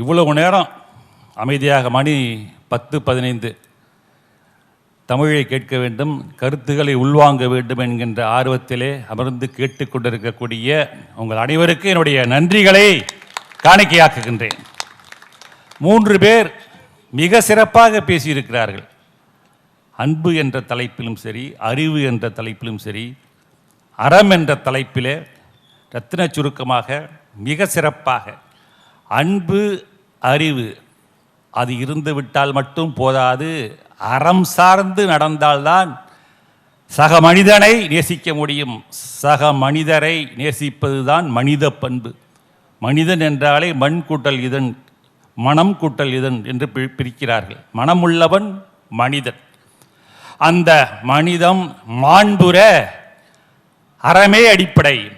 இவ்வளவு நேரம் அமைதியாக மணி பத்து பதினைந்து. தமிழை கேட்க வேண்டும் கருத்துக்களை உள்வாங்க வேண்டும் என்கின்ற ஆர்வத்திலே அமர்ந்து கேட்டுக்கொண்டிருக்கக்கூடிய உங்கள் அனைவருக்கு என்னுடைய நன்றிகளை காணிக்கையாக்குகின்றேன். மூன்று பேர் மிக சிறப்பாக பேசியிருக்கிறார்கள். அன்பு என்ற தலைப்பிலும் சரி அறிவு என்ற தலைப்பிலும் சரி அறம் என்ற தலைப்பிலே ரத்தின சுருக்கமாக மிக சிறப்பாக அன்பு அறிவு. அது இருந்து விட்டால் மட்டும் போதாது. அறம் சார்ந்து நடந்தால்தான் சக மனிதனை நேசிக்க முடியும். சக மனிதரை நேசிப்பதுதான் மனித பண்பு. மனிதன் என்றாலே மண் கூட்டல் இதன் மனம் கூட்டல் இதன் என்று பி- பிரிக்கிறார்கள். மனமுள்ளவன் மனிதன். அந்த மனிதம் மாண்புற அறமே அடிப்படை.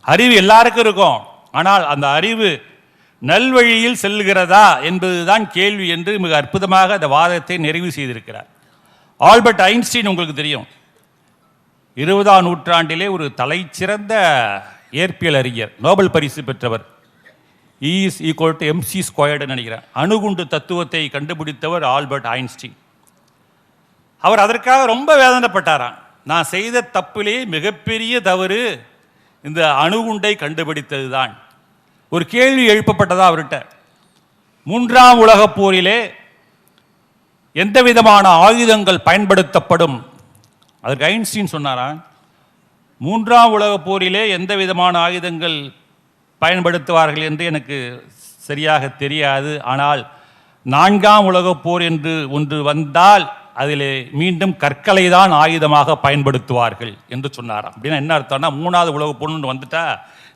அறிவு எல்லாருக்கும் இருக்கும். ஆனால் அந்த அறிவு நல்வழியில் செல்லுகிறதா என்பதுதான் கேள்வி என்று மிக அற்புதமாக அந்த வாதத்தை நிறைவு செய்திருக்கிறார். ஆல்பர்ட் ஐன்ஸ்டீன் உங்களுக்கு தெரியும். இருபதாம் நூற்றாண்டிலே ஒரு தலைச்சிறந்த இயற்பியல் அறிஞர் நோபல் பரிசு பெற்றவர். இஸ் ஈக்குவல் டு எம்சி ஸ்கொயர்டுன்னு நினைக்கிறேன். அணுகுண்டு தத்துவத்தை கண்டுபிடித்தவர் ஆல்பர்ட் ஐன்ஸ்டீன். அவர் அதற்காக ரொம்ப வேதனைப்பட்டாராம். நான் செய்த தப்பிலே மிகப்பெரிய தவறு இந்த அணுகுண்டை கண்டுபிடித்தது தான் ஒரு கேள்வி எழுப்பப்பட்டதா அவர்கிட்ட? மூன்றாம் உலகப் போரிலே எந்த விதமான ஆயுதங்கள் பயன்படுத்தப்படும்? அதற்கு ஐன்ஸ்டீன் சொன்னாராம் மூன்றாம் உலகப் போரிலே எந்த விதமான ஆயுதங்கள் பயன்படுத்துவார்கள் என்று எனக்கு சரியாக தெரியாது. ஆனால் நான்காம் உலகப் போர் என்று ஒன்று வந்தால் அதிலே மீண்டும் கற்களை தான் ஆயுதமாக பயன்படுத்துவார்கள் என்று சொன்னாராம். அப்படின்னா என்ன அர்த்தம்னா மூணாவது உலகப் போர்னு வந்துட்டா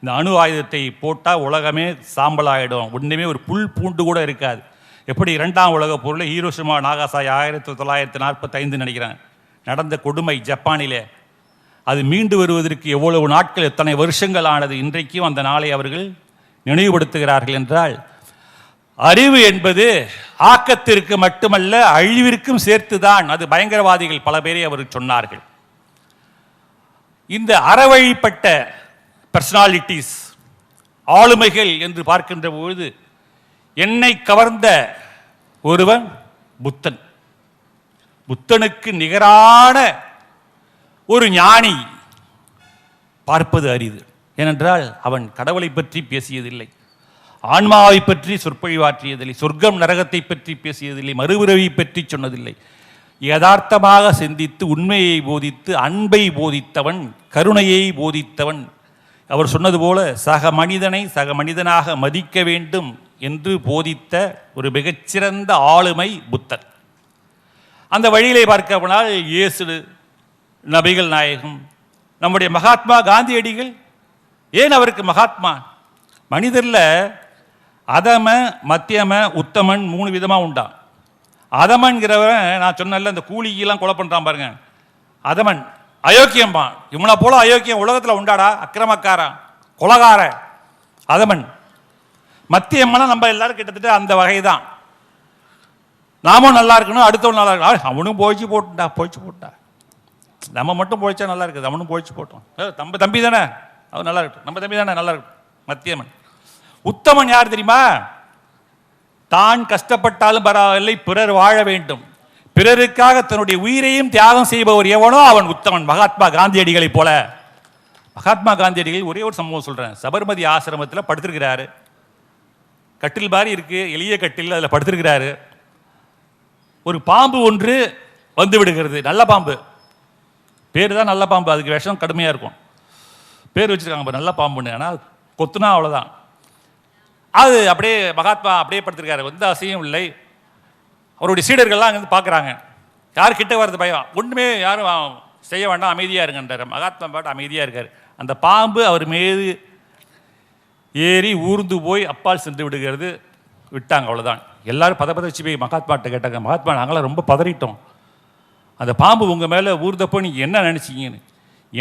இந்த அணு ஆயுதத்தை போட்டால் உலகமே சாம்பலாயிடும். ஒன்றுமே ஒரு புல் பூண்டு கூட இருக்காது. எப்படி இரண்டாம் உலகப் போரில் ஹீரோஷிமா நாகாசாய் ஆயிரத்தி தொள்ளாயிரத்தி நாற்பத்தைந்து நினைக்கிறேன் நடந்த கொடுமை ஜப்பானிலே. அது மீண்டு வருவதற்கு எவ்வளவு நாட்கள் எத்தனை வருஷங்கள் ஆனது இன்றைக்கும் அந்த நாளை அவர்கள் நினைவுபடுத்துகிறார்கள் என்றால் அறிவு என்பது ஆக்கத்திற்கு மட்டுமல்ல அழிவிற்கும் சேர்த்துதான். அது பயங்கரவாதிகள் பல பேரை அவர் சொன்னார்கள். இந்த அறவழிப்பட்ட பர்சனாலிட்டிஸ் ஆளுமைகள் என்று பார்க்கின்ற பொழுது என்னை கவர்ந்த ஒருவன் புத்தன். புத்தனுக்கு நிகரான ஒரு ஞானி பார்ப்பது அரிது. ஏனென்றால் அவன் கடவுளை பற்றி பேசியதில்லை ஆன்மாவை பற்றி சொற்பொழிவாற்றியதில்லை சொர்க்கம் நரகத்தை பற்றி பேசியதில்லை மறுபிறவி பற்றி சொன்னதில்லை. யதார்த்தமாக சிந்தித்து உண்மையை போதித்து அன்பை போதித்தவன் கருணையை போதித்தவன் அவர் சொன்னது போல சக மனிதனை சக மனிதனாக மதிக்க வேண்டும் என்று போதித்த ஒரு மிகச்சிறந்த ஆளுமை புத்தர் அந்த வழியிலே பார்க்க போனால் இயேசு நபிகள் நாயகம் நம்முடைய மகாத்மா காந்தியடிகள். ஏன் அவருக்கு மகாத்மா? மனிதரில் அதம மத்தியம உத்தமன் மூணு விதமாக உண்டான். அதமன்கிறவன் நான் சொன்னேன்ல இந்த கூலிக்கெல்லாம் கொலை பண்ணுறான் பாருங்க. அதமன் அயோக்கியம்பான் இவனை போல அயோக்கியம் உலகத்தில் உண்டாடா? அக்கிரமக்காரன். குலகார அதமன். மத்திய அம்மனா நம்ம எல்லாரும் கிட்டத்தட்ட அந்த வகை தான் நாமும் நல்லா இருக்கணும் அடுத்தவன் நல்லா இருக்கணும். அவனும் போய்ச்சி போட்டுட்டா போய்ச்சி போட்டா நம்ம மட்டும் போய்ச்சா நல்லா இருக்குது. அவனும் போய்ச்சி போட்டோம். தம்ப தம்பி தம்பி தானே? அவன் நல்லா இருக்கட்டும். நம்ம தம்பி தானே? நல்லா இருக்கட்டும். மத்தியமன் உத்தமன் யார் தெரியுமா? தான் கஷ்டப்பட்டாலும் பரவாயில்லை பிறர் வாழ வேண்டும். பிறருக்காக தன்னுடைய உயிரையும் தியாகம் செய்பவர் எவனோ அவன் உத்தமன். மகாத்மா காந்தியடிகளைப் போல. மகாத்மா காந்தியடிகள் ஒரே ஒரு சம்பவம் சொல்கிறேன் சபர்மதி ஆசிரமத்தில் படுத்திருக்கிறாரு. கட்டில் மாதிரி இருக்கு. எளிய கட்டில் அதில் படுத்திருக்கிறாரு. ஒரு பாம்பு ஒன்று வந்து விடுகிறது. நல்ல பாம்பு. பேர் தான் நல்ல பாம்பு. அதுக்கு விஷம் கடுமையாக இருக்கும். பேர் வச்சுருக்காங்க நல்ல பாம்புன்னு. ஆனால் கொத்துனா அவ்வளோதான் அது அப்படியே மகாத்மா அப்படியே படுத்திருக்காரு. எந்த அசையும் இல்லை. அவருடைய சீடர்கள்லாம் அங்கே வந்து பார்க்குறாங்க. யார் கிட்ட வரது பயம்? ஒன்றுமே யாரும் செய்ய வேண்டாம் அமைதியாக இருங்கன்றார். மகாத்மா பாட்டு அமைதியாக இருக்கார். அந்த பாம்பு அவர் மீது ஏறி ஊர்ந்து போய் அப்பால் சென்று விடுகிறது. விட்டாங்க அவ்வளோதான் எல்லாரும் பத பத வச்சு போய் மகாத்மாட்ட கேட்டாங்க. மகாத்மா நாங்களாம் ரொம்ப பதறிட்டோம். அந்த பாம்பு உங்கள் மேலே ஊர்ந்தப்போ நீங்கள் என்ன நினச்சிங்கன்னு?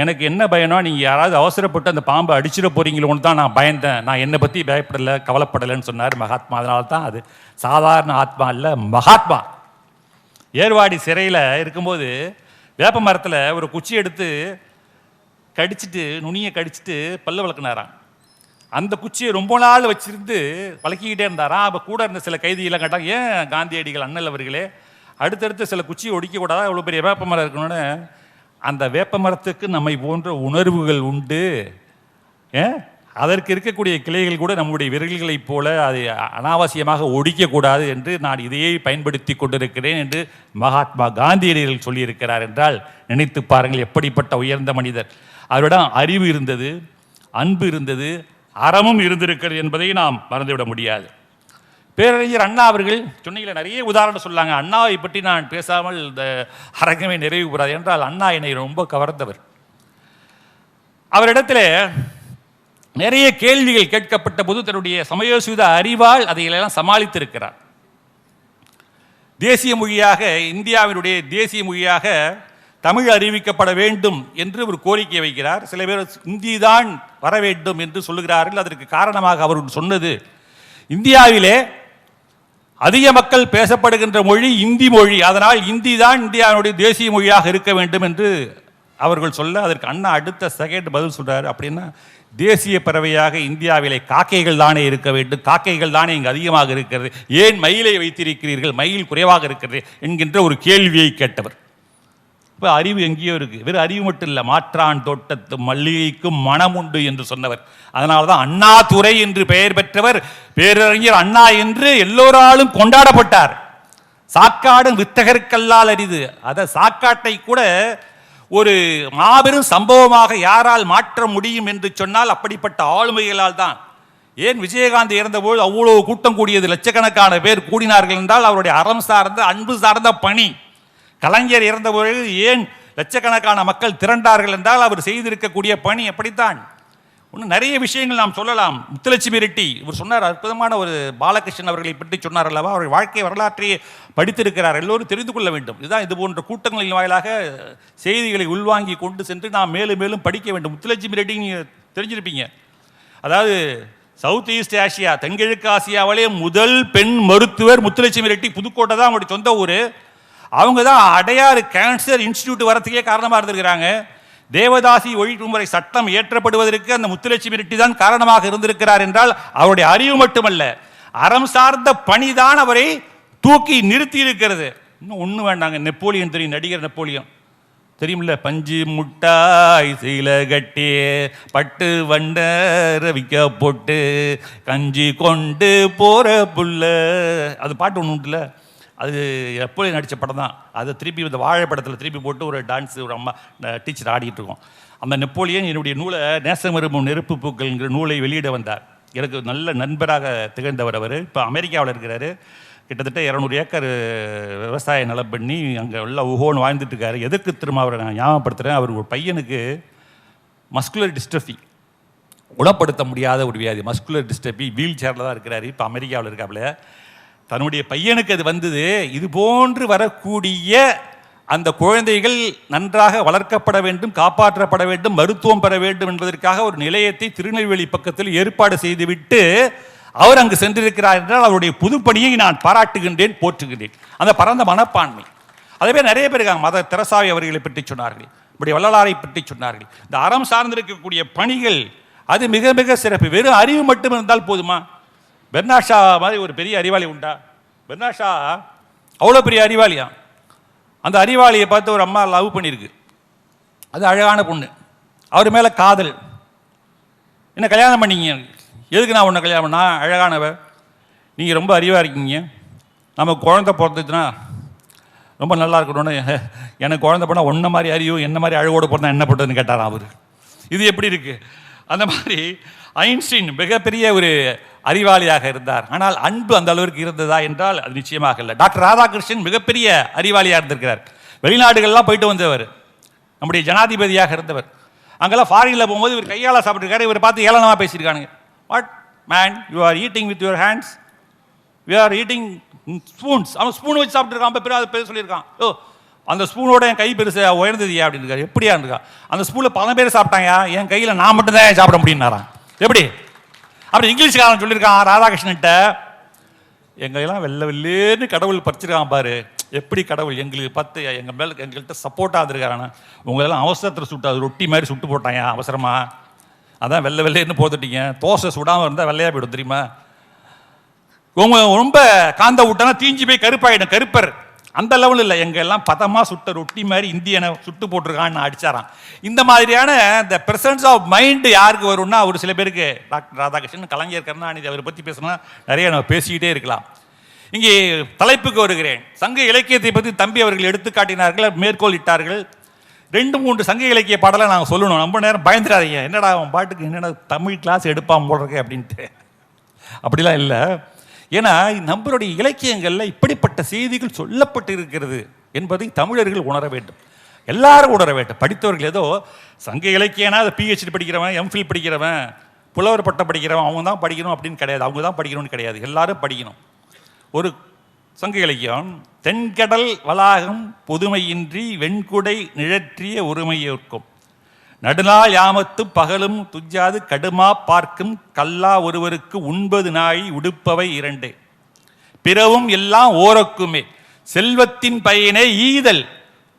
எனக்கு என்ன பயம்னா நீங்கள் யாராவது அவசரப்பட்டு அந்த பாம்பை அடிச்சிட போறீங்களோன்னு தான் நான் பயந்தேன். நான் என்னை பற்றி பயப்படலை கவலைப்படலைன்னு சொன்னார் மகாத்மா. அதனால தான் அது சாதாரண ஆத்மா இல்லை மகாத்மா. ஏர்வாடி சிறையில் இருக்கும்போது வேப்ப மரத்தில் ஒரு குச்சி எடுத்து கடிச்சிட்டு நுனியை கடிச்சிட்டு பல்லு விளக்குனாராம் அந்த குச்சியை ரொம்ப நாள் வச்சிருந்து வளர்க்கிக்கிட்டே இருந்தாராம். அப்போ கூட இருந்த சில கைதிகளாம் கேட்டாங்க ஏன் காந்தியடிகள் அண்ணல் அவர்களே அடுத்தடுத்து சில குச்சியை ஒடிக்கக்கூடாதா? இவ்வளோ பெரிய வேப்ப மரம் இருக்கணும்னு அந்த வேப்ப மரத்துக்கு நம்மை போன்ற உணர்வுகள் உண்டு. அதற்கு இருக்கக்கூடிய கிளைகள் கூட நம்முடைய விரல்களைப் போல அதை அனாவசியமாக ஒடிக்கக்கூடாது என்று நான் இதையே பயன்படுத்தி கொண்டிருக்கிறேன் என்று மகாத்மா காந்தியடிகள் சொல்லியிருக்கிறார் என்றால் நினைத்து பாருங்கள் எப்படிப்பட்ட உயர்ந்த மனிதர். அவரிடம் அறிவு இருந்தது அன்பு இருந்தது அறமும் இருந்திருக்கிறது என்பதை நாம் மறந்துவிட முடியாது. பேரறிஞர் அண்ணா அவர்கள் சொன்னீங்களே நிறைய உதாரணம் சொல்லாங்க. அண்ணாவை பற்றி நான் பேசாமல் இந்த அரங்கமே நிறைவு கூடாது என்றால் அண்ணா என்னை ரொம்ப கவர்ந்தவர். அவரிடத்தில் நிறைய கேள்விகள் கேட்கப்பட்ட போது தன்னுடைய சமயோசித அறிவால் அதையெல்லாம் சமாளித்திருக்கிறார். தேசிய மொழியாக இந்தியாவினுடைய தேசிய மொழியாக தமிழ் அறிவிக்கப்பட வேண்டும் என்று ஒரு கோரிக்கை வைக்கிறார். சில பேர் இந்தி தான் வர வேண்டும் என்று சொல்லுகிறார்கள். அதற்கு காரணமாக அவர் சொன்னது இந்தியாவிலே அதிக மக்கள் பேசப்படுகின்ற மொழி இந்தி மொழி. அதனால் இந்தி தான் இந்தியாவுடைய தேசிய மொழியாக இருக்க வேண்டும் என்று அவர்கள் சொல்ல அதற்கு அண்ணா அடுத்த செகண்ட் பதில் சொல்கிறார் அப்படின்னா தேசிய பறவையாக இந்தியாவிலே காக்கைகள் தானே இருக்க வேண்டும். காக்கைகள் தானே இங்கு அதிகமாக இருக்கிறது. ஏன் மயிலை வைத்திருக்கிறீர்கள்? மயில் குறைவாக இருக்கிறது என்கின்ற ஒரு கேள்வியை கேட்டவர். இப்போ அறிவு எங்கேயோ இருக்குது வெறும் அறிவு மட்டும் இல்லை மாற்றான் தோட்டத்து மல்லிகைக்கும் மனம் உண்டு என்று சொன்னவர். அதனால தான் அண்ணாதுரை என்று பெயர் பெற்றவர் பேரறிஞர் அண்ணா என்று எல்லோராலும் கொண்டாடப்பட்டார். சாக்காடும் வித்தகருக்கல்லால் அரிது. அதை சாக்காட்டை கூட ஒரு மாபெரும் சம்பவமாக யாரால் மாற்ற முடியும் என்று சொன்னால் அப்படிப்பட்ட ஆளுமைகளால் தான். ஏன் விஜயகாந்த் இறந்தபோது அவ்வளோ கூட்டம் கூடியது? லட்சக்கணக்கான பேர் கூடினார்கள் என்றால் அவருடைய அறம் சார்ந்த அன்பு சார்ந்த பணி. கலைஞர் இறந்தபோது ஏன் லட்சக்கணக்கான மக்கள் திரண்டார்கள் என்றால் அவர் செய்திருக்கக்கூடிய பணி அப்படித்தான். இன்னும் நிறைய விஷயங்கள் நாம் சொல்லலாம். முத்துலட்சுமி ரெட்டி இவர் சொன்னார் அற்புதமான ஒரு பாலகிருஷ்ணன் அவர்களை பற்றி சொன்னார் அல்லவா? அவர் வாழ்க்கை வரலாற்றையே படித்திருக்கிறார் எல்லோரும் தெரிந்து கொள்ள வேண்டும். இதுதான் இது போன்ற கூட்டங்களின் வாயிலாக செய்திகளை உள்வாங்கி கொண்டு சென்று நாம் மேலும் மேலும் படிக்க வேண்டும். முத்துலட்சுமி ரெட்டி நீங்கள் தெரிஞ்சிருப்பீங்க. அதாவது சவுத் ஈஸ்ட் ஆசியா தென்கிழக்கு ஆசியாவிலே முதல் பெண் மருத்துவர் முத்துலட்சுமி ரெட்டி. புதுக்கோட்டை தான் அவருடைய சொந்த ஊர். அவங்க தான் அடையாறு கேன்சர் இன்ஸ்டியூட் வரத்துக்கே காரணமாக இருந்திருக்கிறாங்க. தேவதாசி ஒழிப்புமுறை சட்டம் இயற்றப்படுவதற்கு அந்த முத்துலட்சுமி ரெட்டி தான் காரணமாக இருந்திருக்கிறார் என்றால் அவருடைய அறிவு மட்டுமல்ல அறம் சார்ந்த பணிதான் அவரை தூக்கி நிறுத்தி இருக்கிறது இன்னும் ஒன்று வேண்டாங்க நெப்போலியன் தெரியும் நடிகர் நெப்போலியன். தெரியுமில்ல? பஞ்சு முட்டாய் சீல கட்டி பட்டு வண்ட விக்க போட்டு கஞ்சி கொண்டு போற புள்ள. அது பாட்டு ஒன்று உண்டுல? அது எப்போ நடித்த படம் தான். அதை திருப்பி இந்த வாழை படத்தில் திருப்பி போட்டு ஒரு டான்ஸ் ஒரு அம்மா டீச்சர் ஆடிட்டு இருக்கோம். அந்த நெப்போலியன் என்னுடைய நூலை நேசமருமும் நெருப்பு பூக்கள்ங்கிற நூலை வெளியிட வந்தார். எனக்கு நல்ல நண்பராக திகழ்ந்தவர் அவர். இப்போ அமெரிக்காவில் இருக்கிறாரு. கிட்டத்தட்ட இரநூறு ஏக்கர் விவசாய நிலம் பண்ணி அங்கே உள்ள உகோன்னு வாழ்ந்துட்டு இருக்காரு. எதற்கு திரும்ப அவரை நான் ஞாபகப்படுத்துகிறேன் அவர் ஒரு பையனுக்கு மஸ்குலர் டிஸ்டஃபி குணப்படுத்த முடியாத ஒரு வியாதி. மஸ்குலர் டிஸ்டர்பி வீல் சேரில் தான் இருக்கிறாரு. இப்போ அமெரிக்காவில் இருக்காப்புல. தன்னுடைய பையனுக்கு அது வந்தது. இது போன்று வரக்கூடிய அந்த குழந்தைகள் நன்றாக வளர்க்கப்பட வேண்டும் காப்பாற்றப்பட வேண்டும் மருத்துவம் பெற வேண்டும் என்பதற்காக ஒரு நிலையத்தை திருநெல்வேலி பக்கத்தில் ஏற்பாடு செய்துவிட்டு அவர் அங்கு சென்றிருக்கிறார் என்றால் அவருடைய புதுப்பணியை நான் பாராட்டுகின்றேன் போற்றுகின்றேன். அந்த பரந்த மனப்பான்மை. அதே நிறைய பேர் இருக்காங்க. மத தெரசாவை அவர்களை பற்றி சொன்னார்கள். இப்படி வள்ளலாரை பற்றி சொன்னார்கள். இந்த அறம் சார்ந்திருக்கக்கூடிய பணிகள் அது மிக மிக சிறப்பு. வெறும் அறிவு மட்டும் இருந்தால் போதுமா? பெர்னாஷா மாதிரி ஒரு பெரிய அறிவாளி உண்டா? பெர்னாஷா அவ்வளோ பெரிய அறிவாளியா? அந்த அறிவாளியை பார்த்து ஒரு அம்மா லவ் பண்ணியிருக்கு அது அழகான பொண்ணு. அவர் மேலே காதல். என்ன கல்யாணம் பண்ணிங்க? எதுக்கு நான் உன்னை கல்யாணம் பண்ணா அழகானவ? நீங்கள் ரொம்ப அறிவாக இருக்கீங்க. நம்ம குழந்தை பிறந்துச்சுன்னா ரொம்ப நல்லா இருக்கணும்னு எனக்கு குழந்தை போனால் ஒன்றை மாதிரி அறியும் என்ன மாதிரி அழகோடு பிறந்தா என்ன பண்ணுறதுன்னு கேட்டாராம் அவர். இது எப்படி இருக்குது அந்த மாதிரி ஐன்ஸ்டீன் மிகப்பெரிய ஒரு அறிவாளியாக இருந்தார். ஆனால் அன்பு அந்த அளவிற்கு இருந்ததா என்றால் அது நிச்சயமாக இல்லை. டாக்டர் ராதாகிருஷ்ணன் மிகப்பெரிய அறிவாளியாக இருந்திருக்கிறார். வெளிநாடுகள்லாம் போயிட்டு வந்தவர். நம்முடைய ஜனாதிபதியாக இருந்தவர். அங்கெல்லாம் ஃபாரினில் போகும்போது இவர் கையால் சாப்பிட்ருக்காரு இவர் பார்த்து ஏளனமாக பேசியிருக்கானுங்க. What man you are eating with your hands you are eating spoons அவன் ஸ்பூன் வச்சு சாப்பிட்ருக்கான் அப்போ பெரிய பேர் சொல்லியிருக்கான். ஓ அந்த ஸ்பூனோட என் கை பெருசு உயர்ந்ததுயா அப்படின்னு இருக்காரு. எப்படியா? இருக்கா அந்த ஸ்பூனில் பல பேர் சாப்பிட்டாங்க. என் கையில் நான் மட்டும்தான் சாப்பிட முடியும்னாரான் எப்படி? அப்படி இங்கிலீஷ்காரன் சொல்லியிருக்கான் ராதாகிருஷ்ணன்ட்ட எங்களையெல்லாம் வெள்ளை வெள்ளேன்னு கடவுள் பறிச்சிருக்கான் பாரு. எப்படி கடவுள் எங்களுக்கு பத்து எங்கள் மேலே எங்கள்கிட்ட சப்போர்ட்டாக இருந்திருக்காரான உங்களெல்லாம் அவசரத்தில் சுட்டாது ரொட்டி மாதிரி சுட்டு போட்டாங்க அவசரமாக அதான் வெள்ளை வெள்ளைன்னு போத்துட்டீங்க தோசை சுடாமல் இருந்தால் வெள்ளையாக போயிடும் தெரியுமா? உங்க ரொம்ப காந்த விட்டனா தீஞ்சு போய் கருப்பாயிடும் கருப்பர். அந்த லெவலில் இல்லை எங்கெல்லாம் பதமாக சுட்ட ரொட்டி மாதிரி இந்தியனை சுட்டு போட்டிருக்கான்னு அடிச்சாராம். இந்த மாதிரியான இந்த பிரசன்ஸ் ஆஃப் மைண்டு யாருக்கு வரும்னா ஒரு சில பேருக்கு டாக்டர் ராதாகிருஷ்ணன் கலைஞர் கருணாநிதி அவரை பற்றி பேசினா நிறைய நம்ம பேசிக்கிட்டே இருக்கலாம். இங்கே தலைப்புக்கு வருகிறேன். சங்க இலக்கியத்தை பற்றி தம்பி அவர்கள் எடுத்து காட்டினார்கள் மேற்கோள் இட்டார்கள் ரெண்டு மூன்று சங்க இலக்கிய பாடலை நாங்கள் சொல்லணும். ரொம்ப நேரம் பயந்துடாதீங்க. என்னடா அவன் பாட்டுக்கு என்னென்ன தமிழ் கிளாஸ் எடுப்பான் போடுறக்கே அப்படின்ட்டு. அப்படிலாம் இல்லை. ஏன்னா நம்மளுடைய இலக்கியங்களில் இப்படிப்பட்ட செய்திகள் சொல்லப்பட்டு இருக்கிறது என்பதை தமிழர்கள் உணர வேண்டும். எல்லாரும் உணர வேண்டும். படித்தவர்கள் ஏதோ சங்க இலக்கியனா அதை பிஹெச்டி படிக்கிறவன் எம்ஃபில் படிக்கிறவன் புலவர் பட்டம் படிக்கிறவன் அவங்க தான் படிக்கணும் அப்படின்னு கிடையாது. அவங்க தான் படிக்கணும்னு கிடையாது. எல்லாரும் படிக்கணும். ஒரு சங்க இலக்கியம் தென்கடல் வளாகம் பொதுமையின்றி வெண்குடை நிழற்றிய ஒருமையோர்க்கும் நடுநாள் யாமத்து பகலும் துஞ்சாது கடுமா பார்க்கும் கல்லா ஒருவருக்கு உண்பது நாழி உடுப்பவை இரண்டே. பிறவும் எல்லாம் ஓரக்குமே. செல்வத்தின் பயனே ஈதல்.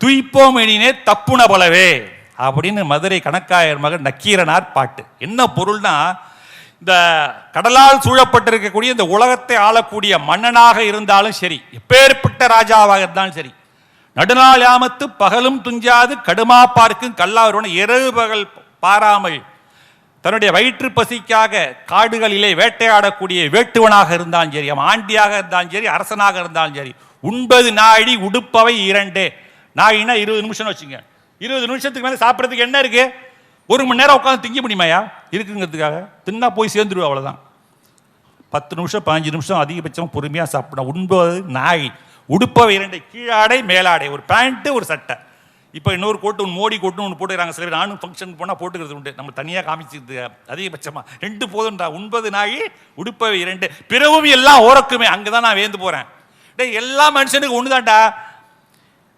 துய்ப்போம் எனினே தப்புன போலவே. அப்படின்னு மதுரை கணக்காயர் மகன் நக்கீரனார் பாட்டு. என்ன பொருள்னா இந்த கடலால் சூழப்பட்டிருக்கக்கூடிய இந்த உலகத்தை ஆளக்கூடிய மன்னனாக இருந்தாலும் சரி எப்பேற்பட்ட ராஜாவாக இருந்தாலும் சரி நடுநாள் யாமத்து பகலும் துஞ்சாது கடுமா பார்க்கும் கல்லாவரோன இரவு பகல் பாராமல் தன்னுடைய வயிற்று பசிக்காக காடுகளிலே வேட்டையாடக்கூடிய வேட்டுவனாக இருந்தாலும் சரி அவன் ஆண்டியாக இருந்தாலும் சரி அரசனாக இருந்தாலும் சரி உண்பது நாழி உடுப்பவை இரண்டே. நாழினா இருபது நிமிஷம் வச்சுங்க. இருபது நிமிஷத்துக்கு மேலே சாப்பிட்றதுக்கு என்ன இருக்கு? ஒரு மணி நேரம் உட்காந்து திங்க முடியுமாயா இருக்குங்கிறதுக்காக. தின்னா போய் சேர்ந்துருவோம் அவ்வளோதான் பத்து நிமிஷம் பதினஞ்சு நிமிஷம் அதிகபட்சம் பொறுமையாக சாப்பிடணும். உண்பது நாய். உடுப்பவை இரண்டு கீழாடை மேலாடை ஒரு பேண்ட்டு ஒரு சட்டை. இப்போ இன்னொரு கோட்டு ஒன்று மோடி கோட்டுன்னு ஒன்று போட்டுக்கிறாங்க. சில பேர் நானும் ஃபங்க்ஷன் போனால் போட்டுக்கிறது உண்டு. நம்ம தனியாக காமிச்சிருது அதிகபட்சமாக ரெண்டு போதும்டா ஒன்பது நாய் உடுப்பவை இரண்டு. பிறவும் எல்லாம் ஓரக்குமே அங்கே தான் நான் வேந்து போகிறேன் டேய் எல்லா மனுஷனுக்கு ஒன்று தான்டா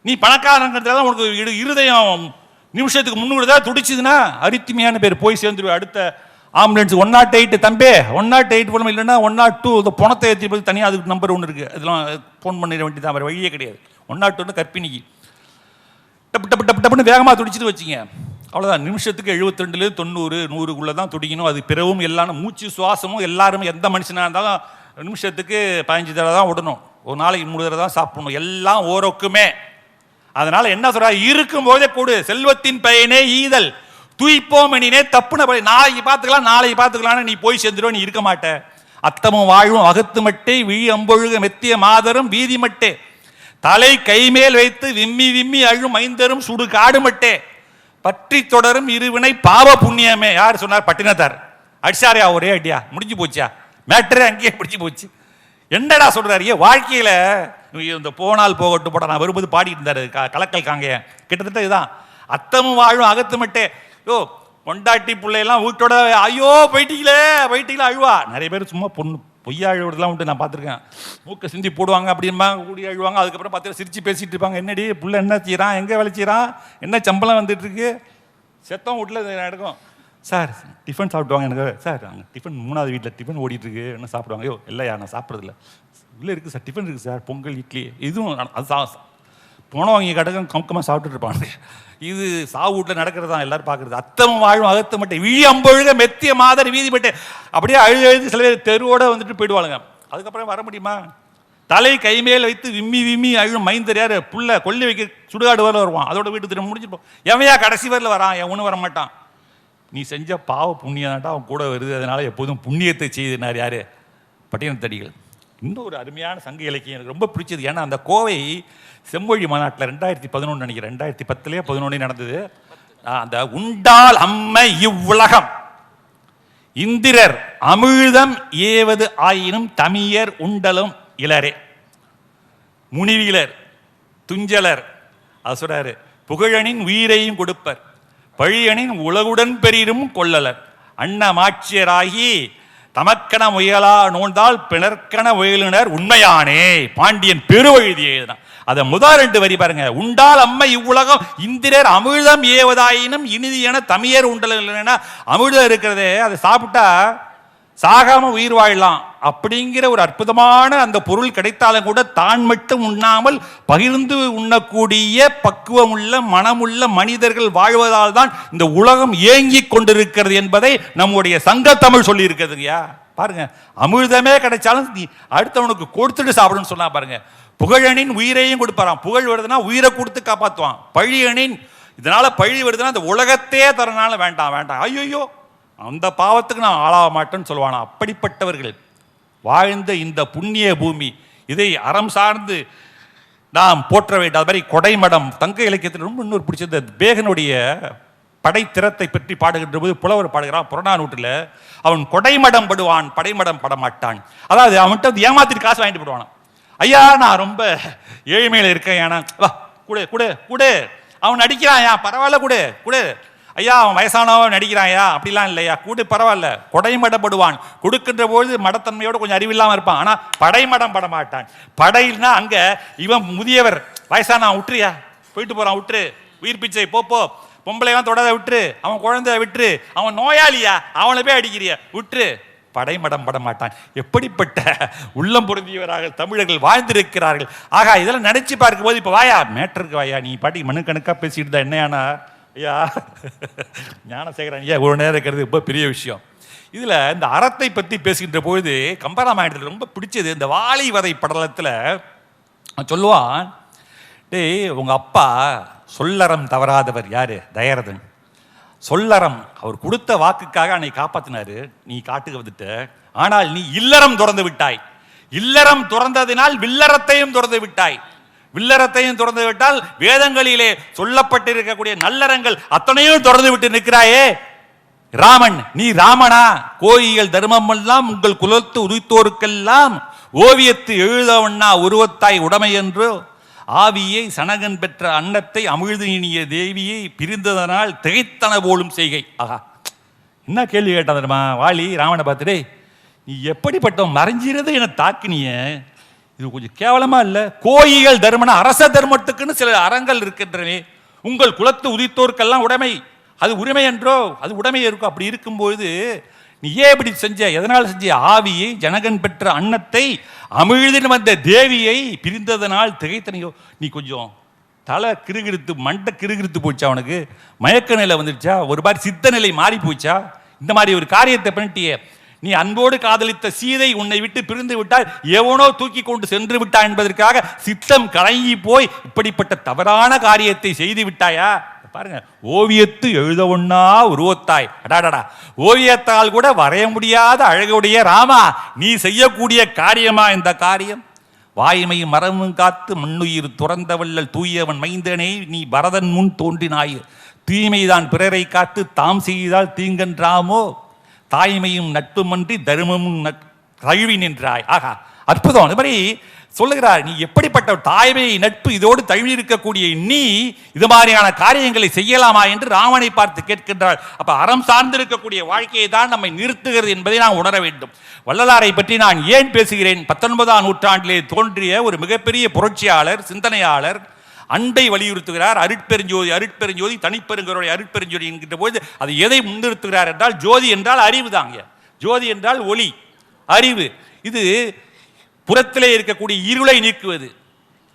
நீ பணக்காரங்கிறதுல தான் உனக்கு இரு- இருதயம் நிமிஷத்துக்கு முன்னூறு தான் துடிச்சதுன்னா அரித்துமையான பேர் போய் சேர்ந்துருவேன். அடுத்த ஆம்புலன்ஸ் ஒன் நாட் எயிட் தம்பே. ஒன் நாட் எயிட் போல இல்லைன்னா ஒன் நாட் டூ இந்த பணத்தை ஏற்றி போய் தனியாக அதுக்கு நம்பர் ஒன்று இருக்குது அதெல்லாம் ஃபோன் பண்ணிட வேண்டியதான் வேறு வழியே கிடையாது. ஒன் நாட் ஒன்று கற்பிணிக்கு டப்பு டப்பு டப்பு டப்புன்னு வேகமாக துடிச்சிட்டு வச்சிங்க அவ்வளோதான் நிமிஷத்துக்கு எழுபத்திரெண்டுலேருந்து தொண்ணூறு நூறுக்குள்ளே தான் துடிக்கணும். அது பிறவும் எல்லாம் மூச்சு சுவாசமும் எல்லாரும் எந்த மனுஷனாக இருந்தாலும் நிமிஷத்துக்கு பதினஞ்சு தடவை தான் விடணும் ஒரு நாளைக்கு மூணு தடவை தான் சாப்பிடணும். எல்லாம் ஓரொக்குமே. அதனால் என்ன சொல்கிறா இருக்கும் போதே கொடு. செல்வத்தின் பயனே ஈதல். துய்ப்போம் எனினே தப்புன நாளைக்கு பார்த்துக்கலாம் நாளைக்கு பார்த்துக்கலாம்னு நீ போய் சேர்ந்துடும் நீ இருக்க மாட்ட. அத்தமும் வாழ்வும் அகத்து மட்டே விழி அம்பொழுக மெத்திய மாதரும் வீதி மட்டே. தலை கைமேல் வைத்து விம்மி விம்மி அழும் ஐந்தரும் சுடு காடு மட்டே. பற்றி தொடரும் இருவினை பாவ புண்ணியமே யார் சொன்னார்? பட்டினத்தார். அடிச்சாரியா ஒரே அடியா? முடிஞ்சு போச்சா? மேட்டரே அங்கேயே முடிஞ்சு போச்சு. என்னடா சொல்றாரு? ஏன் வாழ்க்கையில இந்த போனால் போகட்டும் போட நான் வரும்போது பாடிட்டு இருந்தாரு கலக்கல் காங்க கிட்டத்தட்ட இதுதான். அத்தமும் வாழும் அகத்து மட்டே. யோ பொண்டாட்டி பிள்ளையெல்லாம் வீட்டோட ஐயோ போயிட்டீங்களே போயிட்டீங்களே அழுவா. நிறைய பேர் சும்மா பொண்ணு பொய்யா அழுவுறதுலாம் உண்டு நான் பார்த்துருக்கேன். மூக்கை சிந்தி போடுவாங்க அப்படிம்பாங்க கூடி அழுவாங்க. அதுக்கப்புறம் பார்த்து சிரிச்சு பேசிட்டு இருப்பாங்க. என்னடி புள்ள என்ன செய்யறான் எங்கே வேலை செய்கிறான் என்ன சம்பளம் வந்துட்டு இருக்கு செத்தம் வீட்டில் நடக்கும். சார் டிஃபன் சாப்பிடுவாங்க எனக்கு. சார் அங்கே டிஃபன் மூணாவது வீட்டில் டிஃபன் ஓடிட்டு இருக்கு என்ன சாப்பிடுவாங்க? ஐயோ இல்லையா நான் சாப்பிட்றதில்ல. உள்ளே இருக்குது சார் டிஃபன் இருக்குது சார் பொங்கல் இட்லி இதுவும் அது போனவங்க கடகம் கம்கமாக சாப்பிட்டுட்டு இருப்பாங்க இது சாவு வீட்டில் நடக்கிறது தான் எல்லாரும் பார்க்குறது. அத்தம் வாழும் அகத்த மட்டும். விழி அம்பொழுக மெத்திய மாதர் வீதி பட்டு அப்படியே அழுது அழுது சில பேர் தெருவோட வந்துட்டு போயிடுவாளுங்க. அதுக்கப்புறம் வர முடியுமா? தலை கைமேல் வைத்து விம்மி விம்மி அழும் மைந்தர் யார்? புள்ள கொல்லி வைக்க சுடுகாடு வரல வருவான். அதோட வீட்டு திரும்ப முடிஞ்சிருப்போம் எவையா கடைசி வரல வரான்? எவனும் வர மாட்டான். நீ செஞ்ச பாவ புண்ணியம் அவன் கூட வருது. அதனால எப்போதும் புண்ணியத்தை செய்தினார் யாரு? பட்டினத்தடிகள். இன்னும் ஒரு அருமையான சங்க இலக்கியம் எனக்கு ரொம்ப பிடிச்சது. ஏன்னா அந்த கோவை செம்மொழி மாநாட்டில் ரெண்டாயிரத்தி பதினொன்று நினைக்கிறேன். ரெண்டாயிரத்தி பத்துலேயே பதினொன்று நடந்தது. அந்த உண்டால் அம்மை இவ்வுலகம். இந்திரர் அமிழ்தம் ஏவது ஆயினும் தமியர் உண்டலும் இளரே முனிவிலர் துஞ்சலர் அது சொல்கிறாரு புகழனின் உயிரையும் கொடுப்பர். பழியனின் உலகுடன் பெரிரும் கொள்ளலர். அன்னமாட்சியராகி தமக்கன முயலா நோண்டால் பிணர்க்கன முயலினர் உண்மையானே. பாண்டியன் பெருவழுதியே எழுதினான் அதை முதல் ரெண்டு வரி பாருங்க. உண்டால் அம்மை இவ்வுலகம் இந்திரர் அமிழ்தம் ஏவதாயினும் இனிதியான என தமியர் உண்டல் இல்லைன்னா அமிழ்தம் இருக்கிறதே அதை சாப்பிட்டா சாகாம உயிர் வாழலாம் அப்படிங்கிற ஒரு அற்புதமான அந்த பொருள் கிடைத்தாலும் கூட தான் மட்டும் உண்ணாமல் பகிர்ந்து உண்ணக்கூடிய பக்குவமுள்ள மனமுள்ள மனிதர்கள் வாழ்வதால் தான் இந்த உலகம் ஏங்கிக் கொண்டிருக்கிறது என்பதை நம்முடைய சங்க தமிழ் சொல்லியிருக்கிறதுங்கய்யா பாருங்க அமிர்தமே கிடைச்சாலும் நீ அடுத்தவனுக்கு கொடுத்துட்டு சாப்பிடணும்னு சொன்னா பாருங்க. புகழனின் உயிரையும் கொடுப்பாராம். புகழ் வருதுன்னா உயிரை கொடுத்து காப்பாற்றுவான் பழியனின் இதனால பழி வருதுன்னா இந்த உலகத்தையே தரனால வேண்டாம் வேண்டாம். ஐயோ அந்த பாவத்துக்கு நான் ஆளாக மாட்டேன்னு சொல்லுவானா? அப்படிப்பட்டவர்கள். வாழ்ந்த இந்த புண்ணிய பூமி இதை அறம் சார்ந்து நாம் போற்ற வேண்டும். அது மாதிரி கொடைமடம் தங்க இலக்கியத்தில் ரொம்ப இன்னொரு பிடிச்சது. பேகனுடைய படைத்திறத்தை பற்றி பாடுகின்ற போது புலவர் பாடுகிறான் புறநானூற்றில். அவன் கொடைமடம் படுவான் படைமடம் படமாட்டான் அதாவது அவன்கிட்ட வந்து ஏமாத்திட்டு காசு வாங்கிட்டு போடுவான் ஐயா நான் ரொம்ப ஏழ்மையில் இருக்கேன் ஏன்னா வா கூட கூட கூட. அவன் அடிக்கிறான் ஏன் பரவாயில்ல கூட கூட. ஐயா அவன் வயசானவன் நடிக்கிறான் ஐயா. அப்படிலாம் இல்லையா? கூடு பரவாயில்ல. கொடைமடப்படுவான். கொடுக்கின்ற பொழுது மடத்தன்மையோடு கொஞ்சம் அறிவில்லாமல் இருப்பான். ஆனால் படைமடம் பட மாட்டான். படையில்னா அங்கே இவன் முதியவர். வயசானவன் விட்டுறியா போயிட்டு போகிறான் விட்டுரு உயிர் பிச்சை போப்போ போ. பொம்பளையெல்லாம் தொடாத விட்டுரு அவன் குழந்தைய விட்டுரு அவன் நோயாளியா? அவனை போய் அடிக்கிறிய. விட்டுரு படைமடம் பட மாட்டான். எப்படிப்பட்ட உள்ளம் பொருந்தியவராக தமிழர்கள் வாழ்ந்திருக்கிறார்கள். ஆகா இதெல்லாம் நினைச்சு பார்க்கும்போது இப்போ வாயா? மேட்டருக்கு வாயா? நீ பாட்டி மனுக்கணக்காக பேசிட்டு தான் என்னையானா? ஐயா. ஞானசேகரன் ஐயா ஒரு நேரம் இருக்கிறது ரொம்ப பெரிய விஷயம். இதில் இந்த அறத்தை பற்றி பேசுகின்ற பொழுது கம்பராமாயணத்தில் ரொம்ப பிடிச்சது இந்த வாலி வதை படலத்தில் சொல்லுவான் டேய் உங்கள் அப்பா சொல்லறம் தவறாதவர் யார்? தயரதன். சொல்லறம் அவர் கொடுத்த வாக்குக்காக அன்னை காப்பாற்றினாரு நீ காட்டுக்கு வந்துட்ட. ஆனால் நீ இல்லறம் திறந்து விட்டாய். இல்லறம் திறந்ததினால் வில்லறத்தையும் திறந்து விட்டாய். வில்லறத்தையும் திறந்து விட்டால் வேதங்களிலே சொல்லப்பட்டிருக்கக்கூடிய நல்லறங்கள் அத்தனையும் திறந்து விட்டு நிற்கிறாயே. ராமன் நீ ராமனா? கோயில் தர்மம் எல்லாம் உங்கள் குலத்து உரித்தோருக்கெல்லாம் ஓவியத்து எழுதவண்ணா உருவத்தாய் உடைமை என்று. ஆவியை சனகன் பெற்ற அன்னத்தை அமிழ்தினிய தேவியை பிரிந்ததனால் திகைத்தன போலும் செய்கை. ஆஹா. என்ன கேள்வி கேட்டான் தெரியுமா? வாலி ராமனை பார்த்துடே நீ எப்படிப்பட்டவன்? மறைஞ்சிறது என தாக்கினிய. இது கொஞ்சம் கேவலமா இல்லை? கோயிகள் தர்மன அரச தர்மத்துக்குன்னு சில அறங்கள் இருக்கின்றனே. உங்கள் குலத்து உதித்தோருக்கெல்லாம் உடைமை. அது உரிமை என்றோ? அது உடைமை இருக்கும் அப்படி இருக்கும்போது நீ ஏன் இப்படி செஞ்ச? எதனால் செஞ்ச? ஆவியை ஜனகன் பெற்ற அன்னத்தை அமிழ்தின் வந்த தேவியை பிரிந்ததனால் திகைத்தனையோ? நீ கொஞ்சம் தலை கிருகிருத்து மண்டை கிருகிருத்து போச்சா அவனுக்கு மயக்க நிலை வந்துடுச்சா ஒரு மாதிரி சித்த நிலை மாறி போச்சா இந்த மாதிரி ஒரு காரியத்தை பண்ணிட்டியே. நீ அன்போடு காதலித்த சீதை உன்னை விட்டு பிரிந்து விட்டால் எவனோ தூக்கி கொண்டு சென்று விட்டா என்பதற்காக சித்தம் கலங்கி போய் இப்படிப்பட்ட தவறான காரியத்தை செய்து விட்டாயா? பாருங்க ஓவியத்து எழுத ஒன்னா உருவத்தாய். அடாடா ஓவியத்தால் கூட வரைய முடியாத அழகுடைய ராமா நீ செய்யக்கூடிய காரியமா இந்த காரியம்? வாய்மையும் மரமும் காத்து மண்ணுயிர் துறந்தவள்ளல் தூயவன் மைந்தனே நீ பரதன் முன் தோன்றினாய். தீமைதான் பிறரை காத்து தாம் செய்தால் தீங்கன்றாமோ தாய்மையும் நட்புமன்றி தர்மமும் நட் தழுவி நின்றாய். ஆகா அற்புதம். அது மாதிரி சொல்லுகிறார் நீ எப்படிப்பட்ட தாய்மை நட்பு இதோடு தழுவி இருக்கக்கூடிய நீ இது மாதிரியான காரியங்களை செய்யலாமா? என்று ராமனை பார்த்து கேட்கின்றாள். அப்ப அறம் சார்ந்திருக்கக்கூடிய வாழ்க்கையை தான் நம்மை நிறுத்துகிறது என்பதை நான் உணர வேண்டும். வள்ளலாரை பற்றி நான் ஏன் பேசுகிறேன்? பத்தொன்பதாம் நூற்றாண்டிலே தோன்றிய ஒரு மிகப்பெரிய புரட்சியாளர் சிந்தனையாளர் அன்பை வலியுறுத்துகிறார். அருட்பெருஞ்சோதி அருட்பெருஞ்சோதி தனிப்பெருங்கருடைய அருட்பெருஞ்சோதி என்கின்ற போது அது எதை முன்னிறுத்துகிறார் என்றால் ஜோதி என்றால் அறிவு தாங்க. ஜோதி என்றால் ஒளி அறிவு. இது புறத்திலே இருக்கக்கூடிய இருளை நீக்குவது.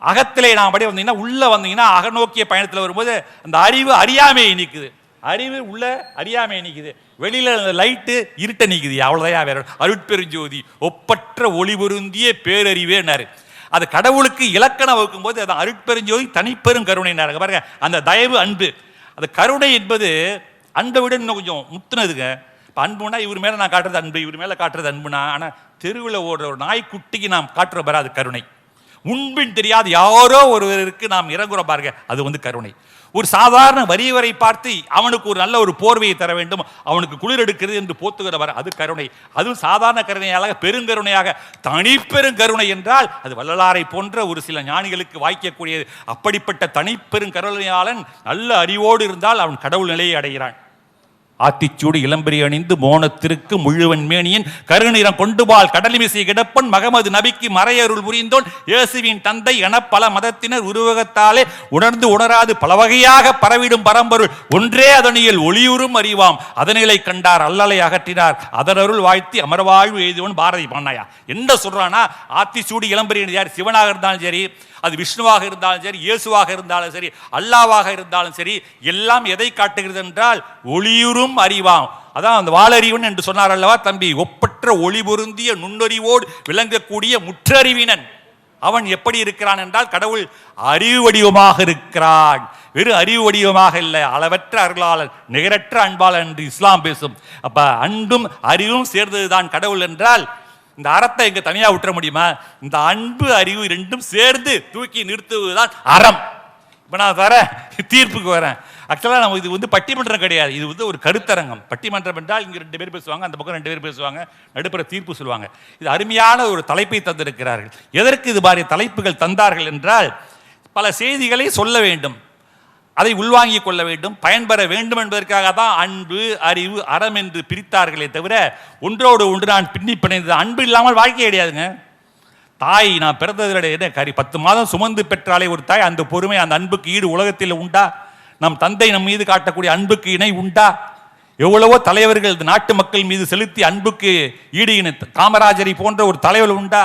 அகத்திலே நாம் அப்படியே வந்தீங்கன்னா உள்ள வந்தீங்கன்னா அகநோக்கிய பயணத்தில் வரும்போது அந்த அறிவு அறியாமையை நீக்குது. அறிவு உள்ள அறியாமையை நீக்குது. வெளியில் அந்த லைட்டு இருட்டை நீக்குது. அவ்வளோதான் வேற அருட்பெருஞ்சோதி. ஒப்பற்ற ஒளி பொருந்திய பேரறிவேன்னாரு. அது கடவுளுக்கு இலக்கணம் வகுக்கும் போது அது அருட்பெருஞ்சோதி தனிப்பெரும் கருணை நேரம் பாருங்க அந்த தயவு அன்பு. அந்த கருணை என்பது அன்பை விட இன்னும் கொஞ்சம் முத்துனதுங்க. இப்போ அன்புனா இவர் மேலே நான் காட்டுறது அன்பு இவர் மேலே காட்டுறது அன்புனா ஆனால் தெருவில் ஓடுற ஒரு நாய்க்குட்டிக்கு நாம் காட்டுற பாரு அது கருணை. முன்பின் தெரியாது யாரோ ஒருவருக்கு நாம் இறங்குறோம் பாருங்க அது வந்து கருணை. ஒரு சாதாரண வரியவரை பார்த்து அவனுக்கு ஒரு நல்ல ஒரு போர்வையை தர வேண்டும். அவனுக்கு குளிர் எடுக்கிறது என்று போத்துகிறவர் அது கருணை. அதுவும் சாதாரண கருணையாக பெருங்கருணையாக தனிப்பெருங்கருணை என்றால் அது வள்ளலாரை போன்ற ஒரு சில ஞானிகளுக்கு வாய்க்கக்கூடியது. அப்படிப்பட்ட தனிப்பெருங்கருணையாளன் நல்ல அறிவோடு இருந்தால் அவன் கடவுள் நிலையை அடைகிறான். ஆத்திச்சூடு இளம்பெரி அணிந்து மோனத்திற்கு முழுவன் மேனியன் கருநிறம் கொண்டுபால் கடலிமிசை கிடப்பன் மகமது நபிக்கு மறையருள் புரிந்தோன் இயேசுவின் தந்தை என பல மதத்தினர் உருவகத்தாலே உணர்ந்து உணராது பல வகையாக பரவிடும் பரம்பொருள். ஒன்றே அதனியில் ஒளியுறும் அறிவாம். அதனிலை கண்டார் அல்லலை அகற்றினார். அதனருள் வாழ்த்தி அமர்வாழ்வு எழுதியவன் பாரதி பண்ணாயா. என்ன சொல்றானா ஆத்திச்சூடி இளம்பெரி யார் சிவனாக இருந்தாலும் சரி அது விஷ்ணுவாக இருந்தாலும் சரி இயேசுவாக இருந்தாலும் சரி அல்லாவாக இருந்தாலும் சரி எல்லாம் எதை காட்டுகிறது என்றால் ஒளியுறும் அறிவாம். அதான் அந்த வாளறிவன் என்று சொன்னார் அல்லவா தம்பி? ஒப்பற்ற ஒளி பொருந்திய நுண்ணறிவோடு விளங்கக்கூடிய முற்றறிவினன். அவன் எப்படி இருக்கிறான் என்றால் கடவுள் அறிவு வடிவமாக இருக்கிறான். வெறும் அறிவு வடிவமாக இல்லை அளவற்ற அருளாளன் நிகரற்ற அன்பாளன் என்று இஸ்லாம் பேசும். அப்ப அன்பும் அறிவும் சேர்ந்ததுதான் கடவுள் என்றால் இந்த அறத்தை எங்க தனியா விட்டுற முடியுமா? இந்த அன்பு அறிவு ரெண்டும் சேர்ந்து தூக்கி நிறுத்துவதுதான் அறம். இப்ப நான் வரேன் தீர்ப்புக்கு வரேன். ஆக்சுவலாக நம்ம இது வந்து பட்டிமன்றம் கிடையாது. இது வந்து ஒரு கருத்தரங்கம். பட்டிமன்றம் என்றால் இங்கே ரெண்டு பேர் பேசுவாங்க அந்த பக்கம் ரெண்டு பேர் பேசுவாங்க நடுப்புற தீர்ப்பு சொல்லுவாங்க. இது அருமையான ஒரு தலைப்பை தந்திருக்கிறார்கள். எதற்கு இது மாதிரி தலைப்புகள் தந்தார்கள் என்றால் பல செய்திகளை சொல்ல வேண்டும். அதை உள்வாங்கிக் கொள்ள வேண்டும் பயன்பெற வேண்டும் என்பதற்காக தான் அன்பு அறிவு அறம் என்று பிரித்தார்களே தவிர ஒன்றோடு ஒன்று நான் பின்னி பிணைந்தது. அன்பு இல்லாமல் வாழ்க்கை கிடையாதுங்க. தாய் நான் பிறந்ததில் என்ன கறி? பத்து மாதம் சுமந்து பெற்றாலே ஒரு தாய் அந்த பொறுமை அந்த அன்புக்கு ஈடு உலகத்தில் உண்டா? நம் தந்தை நம் மீது காட்டக்கூடிய அன்புக்கு இணை உண்டா? எவ்வளவோ தலைவர்கள் இந்த நாட்டு மக்கள் மீது செலுத்தி அன்புக்கு ஈடு இணை காமராஜரை போன்ற ஒரு தலைவர் உண்டா?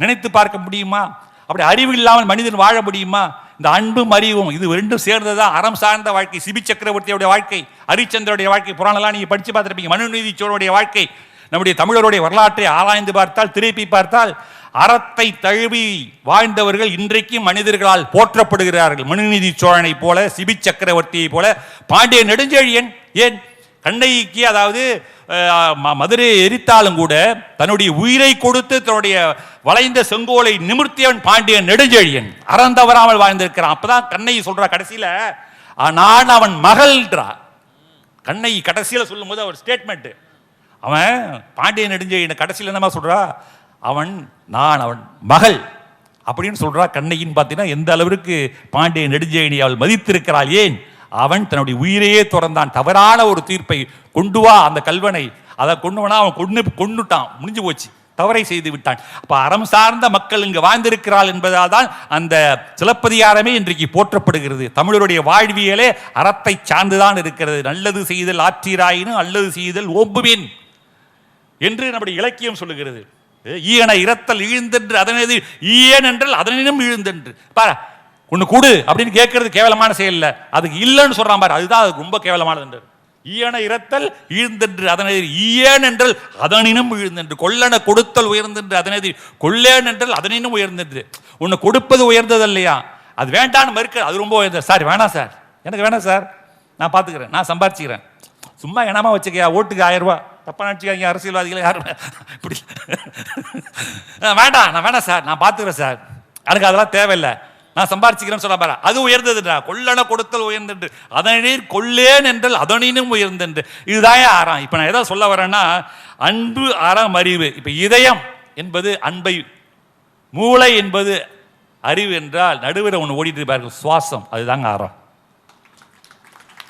நினைத்து பார்க்க முடியுமா? அப்படி அறிவு இல்லாமல் மனிதன் வாழ முடியுமா? இந்த அன்பும் அறிவும் இது ரெண்டும் சேர்ந்ததான் அறம் சார்ந்த வாழ்க்கை. சிபி சக்கரவர்த்தியுடைய வாழ்க்கை ஹரிச்சந்திரனுடைய வாழ்க்கை புராணம்லாம் நீங்கள் படித்து பார்த்துருப்பீங்க. மனுநீதி சோழனுடைய வாழ்க்கை நம்முடைய தமிழருடைய வரலாற்றை ஆராய்ந்து பார்த்தால் திருப்பி பார்த்தால் அறத்தை தழுவி வாழ்ந்தவர்கள் இன்றைக்கும் மனிதர்களால் போற்றப்படுகிறார்கள். மனுநீதி சோழனை போல சிபி சக்கரவர்த்தியை போல பாண்டிய நெடுஞ்செழியன் ஏன் கண்ணைக்கு அதாவது மதுரை ம- எரித்தாலும் கூட தன்னுடைய உயிரை கொடுத்து தன்னுடைய வளைந்த செங்கோலை நிமிர்த்தியவன் பாண்டியன் நெடுஞ்செழியன். அறந்தவராமல் வாழ்ந்திருக்கிறான். அப்பதான் கண்ணகி சொல்றா கடைசியில நான் அவன் மகள்ன்றா. கண்ணகி கடைசியில சொல்லும்போது அவர் ஸ்டேட்மெண்ட் அவன் பாண்டியன் நெடுஞ்செழியன் கடைசியில் என்னமா சொல்றா? அவன் நான் அவன் மகள். அப்படின்னு சொல்றா கண்ணகின்னு பார்த்தீங்கன்னா எந்த அளவிற்கு பாண்டிய நெடுஞ்செழியனை அவள் மதித்திருக்கிறாள் ஏன்? அவன் தன்னுடைய உயிரையே துறந்தான். தவறான ஒரு தீர்ப்பை கொண்டு வா அந்த கல்வனை. அதை கொண்டு அவன் கொண்டு கொண்டுட்டான் முடிஞ்சு போச்சு. தவறை செய்து விட்டான். அப்போ அறம் சார்ந்த மக்கள் இங்கு வாழ்ந்திருக்கிறாள் என்பதால் தான் அந்த சிலப்பதிகாரமே இன்றைக்கு போற்றப்படுகிறது. தமிழருடைய வாழ்வியலே அறத்தை சார்ந்துதான் இருக்கிறது. நல்லது செய்தல் ஆற்றீராயினும் அல்லது செய்தல் ஓம்புவேன் என்று நம்முடைய இலக்கியம் சொல்லுகிறது. ஈயன இரத்தல் இழுந்தென்று அதனது ஈயன் என்றால் அதனினும் இழுந்தென்று. பாரு ஒன்று கூடு அப்படின்னு கேட்கறது கேவலமான செயல் இல்லை. அதுக்கு இல்லைன்னு சொல்கிறான் பாரு. அதுதான் அதுக்கு ரொம்ப கேவலமானது ஈயன இரத்தல் ஈழ்ந்தென்று அதனது ஈயன் என்றால் அதனினும் இழுந்தென்று கொல்லன கொடுத்தல் உயர்ந்தென்று அதனது கொள்ளேன் என்றால் அதனினும் உயர்ந்தென்று. ஒன்று கொடுப்பது உயர்ந்தது இல்லையா அது வேண்டான்னு மறுக்க அது ரொம்ப உயர்ந்தது. சார் வேணாம் சார். எனக்கு வேணாம் சார். நான் பார்த்துக்கிறேன் நான் சம்பாரிச்சுக்கிறேன். சும்மா என்னமா வச்சுக்கயா? ஓட்டுக்கு ஆயிரம் ரூபாய் தப்பா நினச்சிக்காங்க அரசியல்வாதிகளை யாரும் இப்படி. வேண்டாம். நான் வேணாம் சார். நான் பார்த்துக்கிறேன் சார். எனக்கு அதெல்லாம் தேவையில்லை. நான் சம்பாரிச்சுக்கிறேன்னு சொல்ல பாரு. அது உயர்ந்ததுடா. கொள்ளன கொடுத்தல் உயர்ந்தென்று அதனீர் கொள்ளேன் என்றால் அதனினும் உயர்ந்தென்று இதுதான் அறம். இப்போ நான் எதாவது சொல்ல வரேன்னா அன்பு அறம் அறிவு இப்போ இதயம் என்பது அன்பை மூளை என்பது அறிவு என்றால் நடுவில் ஒன்று ஓடிட்டு இருப்பார்கள் சுவாசம். அதுதாங்க அறம்.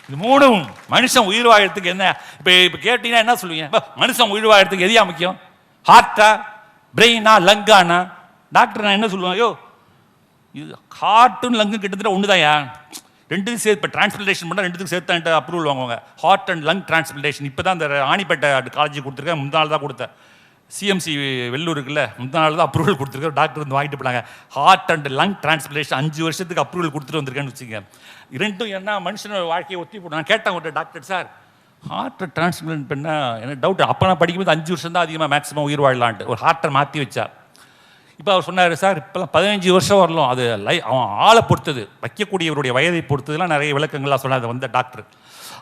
இது மூணும் மனுஷன் உயிர் வாழறதுக்கு என்ன? இப்போ இப்போ கேட்டீங்கன்னா என்ன சொல்லுவீங்க? மனுஷன் உயிர் வாழறதுக்கு எதையா முக்கியம்? ஹார்ட்டா பிரெயினா லங்கானா டாக்டர் நான் என்ன சொல்லுவேன்? ஐயோ இது ஹார்ட்டும் லங்கும் கிட்டத்தட்ட ஒன்றுதான்யா ரெண்டுக்கும் சேர்த்து இப்போ டிரான்ஸ்பிளேஷன் பண்ணால் ரெண்டுத்துக்கும் சேர்த்து அப்ரூவல் வாங்குவாங்க ஹார்ட் அண்ட் லங் டிரான்ஸ்பிளேஷன் இப்போ தான் அந்த ஆணிப்பேட்டை காலேஜ் கொடுத்துருக்கேன். முந்தா நாள் தான் கொடுத்தேன். சிஎம்சி வெள்ளூருக்குல்ல முந்தா நாள் தான் அப்ரூவல் கொடுத்துருக்கேன். டாக்டர் வந்து வாங்கிட்டு போனாங்க. ஹார்ட் அண்ட் லங் டிரான்ஸ்பிளேஷன் அஞ்சு வருஷத்துக்கு அப்ரூவல் கொடுத்துட்டு வந்திருக்கேன்னு வச்சுங்க ரெண்டும் என்ன மனுஷனோட வாழ்க்கையை ஒத்தி போட்டு நான் கேட்டேன் ஒரு டாக்டர் சார் ஹார்ட்டை டிரான்ஸ்பிளேட் பண்ணால் எனக்கு டவுட் அப்போ நான் படிக்கும்போது அஞ்சு வருஷம் தான் அதிகமாக மேக்ஸிமம் உயிர் வாழலான்ட்டு. ஒரு ஹார்ட்டை மாற்றி வச்சா. இப்போ அவர் சொன்னார் சார் இப்போலாம் பதினஞ்சு வருஷம் வரலாம். அது லை அவன் ஆளை பொறுத்தது. வைக்கக்கூடியவருடைய வயதை பொறுத்ததுலாம் நிறைய விளக்கங்கள்லாம் சொன்னார் வந்த டாக்டர்.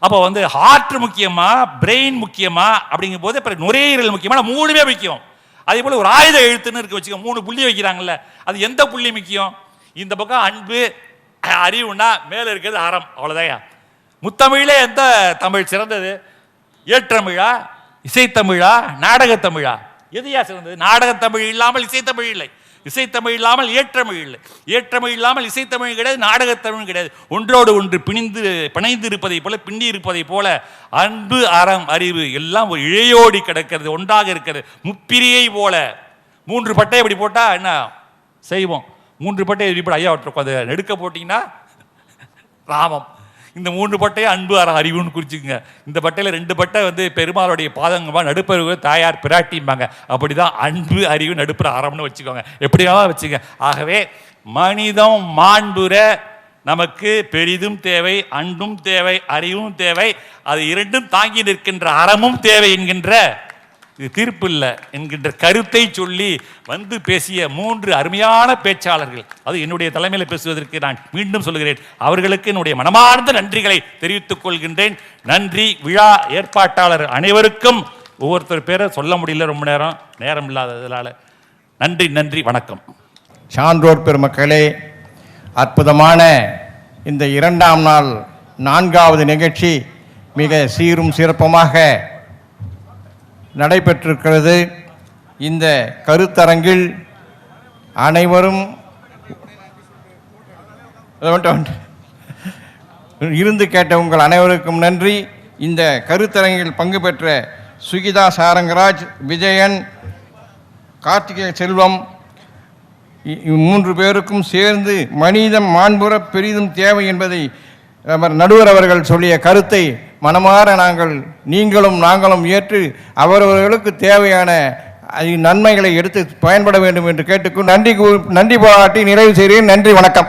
அப்போ வந்து ஹார்ட் முக்கியமா பிரெயின் முக்கியமா அப்படிங்கும் போது அப்புறம் நுரையீரல் முக்கியமாக மூணுமே முக்கியம். அதே போல் ஒரு ஆயுத எழுத்துன்னு இருக்க வச்சுக்க மூணு புள்ளி வைக்கிறாங்கல்ல அது எந்த புள்ளி முக்கியம்? இந்த பக்கம் அன்பு அறிவுனா மேலே இருக்கிறது அறம் அவ்வளோதாயா முத்தமிழே எந்த தமிழ் சிறந்தது? ஏற்றமிழா இசைத்தமிழா நாடகத்தமிழா? எதையா சிறந்தது? நாடகத்தமிழ் இல்லாமல் இசைத்தமிழ் இல்லை. இசைத்தமிழ் இல்லாமல் ஏற்றமிழ் இல்லை. ஏற்றமிழ் இல்லாமல் இசைத்தமிழ் கிடையாது நாடகத்தமிழ் கிடையாது. ஒன்றோடு ஒன்று பிணிந்து பிணைந்து இருப்பதை போல பின்னி இருப்பதை போல அன்பு அறம் அறிவு எல்லாம் ஒரு இழையோடி கிடக்கிறது ஒன்றாக இருக்கிறது. முப்பிரியை போல. மூன்று பட்டை இப்படி போட்டால் என்ன? செய்வோம். மூன்று பட்டை இப்படி ஐயா உட்காந்து நெடுக்க போட்டிங்கன்னா ராமம். இந்த மூன்று பட்டையை அன்பு அற அறிவுன்னு குறிச்சிக்கோங்க. இந்த பட்டையில் ரெண்டு பட்டை வந்து பெருமாளுடைய பாதங்கமாக நடுப்பருவ தாயார் பிராட்டிம்பாங்க. அப்படிதான் அன்பு அறிவு நடுப்புற அறம்னு வச்சுக்கோங்க. எப்படியாவது வச்சுக்கோங்க ஆகவே மனிதம் மாண்புற நமக்கு பெரிதும் தேவை அன்பும் தேவை அறிவும் தேவை. அது இரண்டும் தாங்கி நிற்கின்ற அறமும் தேவை என்கின்ற இது தீர்ப்பு இல்லை என்கின்ற கருத்தை சொல்லி வந்து பேசிய மூன்று அருமையான பேச்சாளர்கள். அது என்னுடைய தலைமையில் பேசுவதற்கு நான் மீண்டும் சொல்கிறேன் அவர்களுக்கு என்னுடைய மனமார்ந்த நன்றிகளை தெரிவித்துக் கொள்கின்றேன். நன்றி விழா ஏற்பாட்டாளர் அனைவருக்கும். ஒவ்வொருத்தர் பேரை சொல்ல முடியல ரொம்ப நேரம். நேரம் இல்லாததுனால. நன்றி நன்றி வணக்கம். சான்றோர் பெருமக்களே அற்புதமான இந்த இரண்டாம் நாள் நான்காவது நிகழ்ச்சி மிக சீரும் சிறப்புமாக நடைபெற்றிருக்கிறது. இந்த கருத்தரங்கில் அனைவரும் இருந்து கேட்ட உங்கள் அனைவருக்கும் நன்றி. இந்த கருத்தரங்கில் பங்கு பெற்ற சுகிதா சாரங்கராஜ் விஜயன் கார்த்திகேய செல்வம் இ- மூன்று பேருக்கும் சேர்ந்து மனிதம் மாண்புற பெரிதும் தேவை என்பதை நடுவர் அவர்கள் சொல்லிய கருத்தை மனமாற நாங்கள் நீங்களும் நாங்களும் ஏற்று அவரவர்களுக்கு தேவையான நன்மைகளை எடுத்து பயன்பட வேண்டும் என்று கேட்டுக்கொண்டு நன்றி நன்றி பாராட்டி நிறைவு செய்கிறேன். நன்றி வணக்கம்.